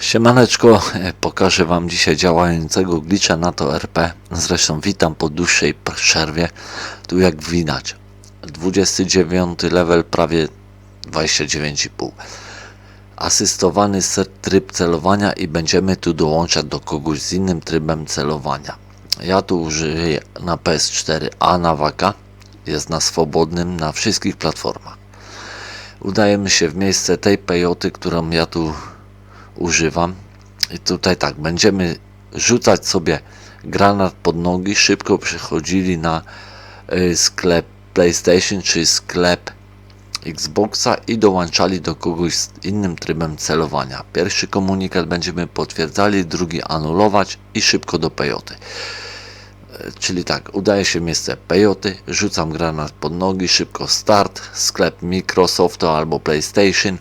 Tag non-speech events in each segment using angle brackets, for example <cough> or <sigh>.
Siemaneczko, e, pokażę Wam dzisiaj działającego glitcha na to RP. Zresztą witam po dłuższej przerwie. Tu jak widać 29 level, prawie 29,5. Asystowany tryb celowania i będziemy tu dołączać do kogoś z innym trybem celowania. Ja tu użyję na PS4, a na Waka jest na swobodnym na wszystkich platformach. Udajemy się w miejsce tej pejoty, którą ja tu używam. I tutaj tak, będziemy rzucać sobie granat pod nogi, szybko przechodzili na y, sklep PlayStation czy sklep Xboxa i dołączali do kogoś z innym trybem celowania. Pierwszy komunikat będziemy potwierdzali, drugi anulować i szybko do pejoty. E, Czyli tak, udaje się miejsce pejoty, rzucam granat pod nogi, szybko start, sklep Microsoftu albo PlayStation.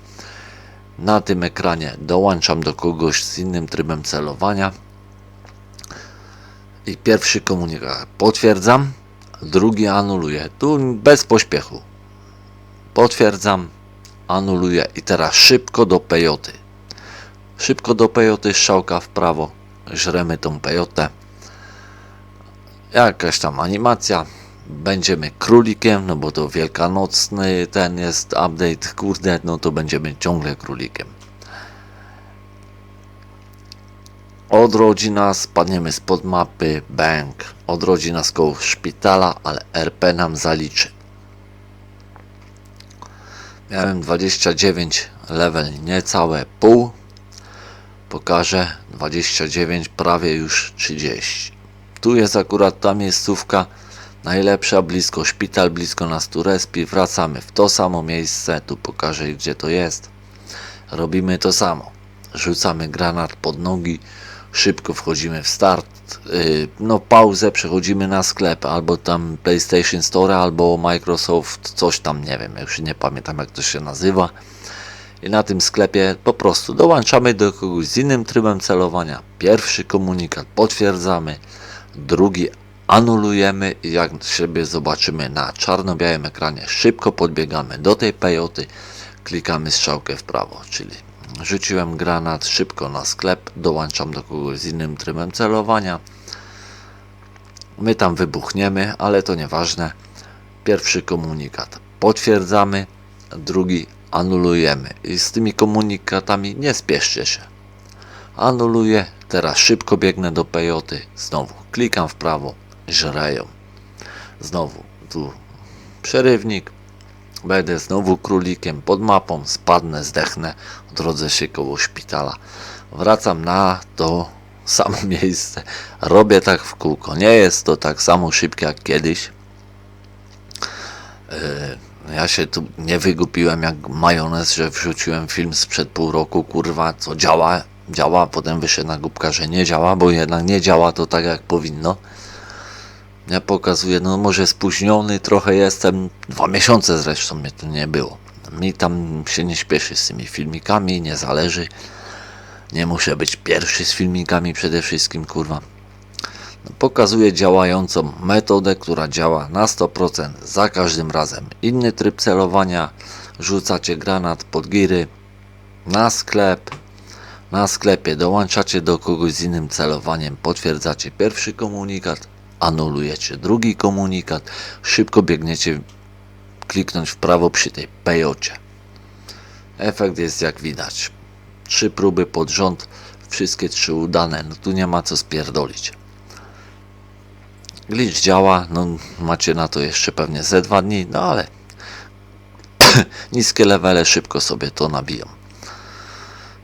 Na tym ekranie dołączam do kogoś z innym trybem celowania. I pierwszy komunikat potwierdzam, drugi anuluję. Tu bez pośpiechu. Potwierdzam, anuluję i teraz szybko do pejoty. Szybko do pejoty, strzałka w prawo, żremy tą pejotę. Jakaś tam animacja. Będziemy królikiem, no bo to wielkanocny ten jest update, kurde, no to będziemy ciągle królikiem. Odrodzi nas, spadniemy spod mapy, bang. Odrodzi nas koło szpitala, ale RP nam zaliczy. Miałem 29 level, niecałe pół. Pokażę 29, prawie już 30. Tu jest akurat ta miejscówka najlepsza, blisko szpital, blisko nas tu respi. Wracamy w to samo miejsce, tu pokażę gdzie to jest. Robimy to samo. Rzucamy granat pod nogi, szybko wchodzimy w start, yy, no pauzę, przechodzimy na sklep, albo tam PlayStation Store, albo Microsoft, coś tam, nie wiem, już nie pamiętam jak to się nazywa. I na tym sklepie po prostu dołączamy do kogoś z innym trybem celowania. Pierwszy komunikat potwierdzamy, drugi anulujemy i jak siebie zobaczymy na czarno-białym ekranie, szybko podbiegamy do tej pejoty, klikamy strzałkę w prawo, czyli rzuciłem granat szybko na sklep, dołączam do kogoś z innym trybem celowania. My tam wybuchniemy, ale to nieważne. Pierwszy komunikat potwierdzamy, drugi anulujemy. I z tymi komunikatami nie spieszcie się. Anuluję, teraz szybko biegnę do pejoty, znowu klikam w prawo, żreją. Znowu tu przerywnik, będę znowu królikiem pod mapą, spadnę, zdechnę, odrodzę się koło szpitala. Wracam na to <laughs> samo miejsce, robię tak w kółko. Nie jest to tak samo szybkie jak kiedyś. Yy, Ja się tu nie wygupiłem jak majonez, że wrzuciłem film sprzed pół roku, kurwa, co działa, działa, potem wyszedł na głupka, że nie działa, bo jednak nie działa to tak jak powinno. Ja pokazuję, no może spóźniony trochę jestem, dwa miesiące zresztą mnie tu nie było. Mi tam się nie śpieszy z tymi filmikami, nie zależy. Nie muszę być pierwszy z filmikami przede wszystkim, kurwa. No, pokazuję działającą metodę, która działa na 100% za każdym razem. Inny tryb celowania, rzucacie granat pod giry, na sklep, na sklepie dołączacie do kogoś z innym celowaniem, potwierdzacie pierwszy komunikat, anulujecie drugi komunikat, szybko biegniecie kliknąć w prawo przy tej pejocie. Efekt jest jak widać. Trzy próby pod rząd, wszystkie trzy udane, no tu nie ma co spierdolić. Glitch działa, no macie na to jeszcze pewnie ze dwa dni, no ale <clears throat> niskie levele szybko sobie to nabiją.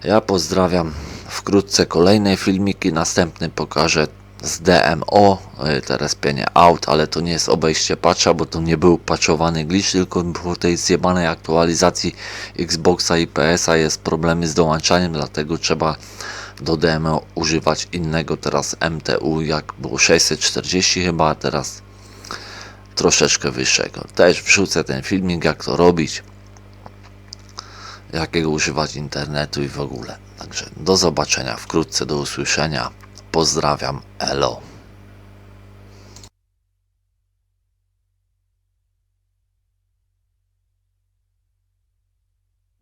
Ja pozdrawiam. Wkrótce kolejne filmiki. Następny pokażę z DMO, y, teraz pienie out, ale to nie jest obejście patcha, bo to nie był patchowany glitch, tylko po tej zjebanej aktualizacji Xboxa i PS-a jest problemy z dołączaniem, dlatego trzeba do DMO używać innego teraz MTU, jak było 640 chyba, a teraz troszeczkę wyższego. Też wrzucę ten filmik, jak to robić jakiego używać internetu i w ogóle. Także do zobaczenia wkrótce, do usłyszenia. Pozdrawiam, elo.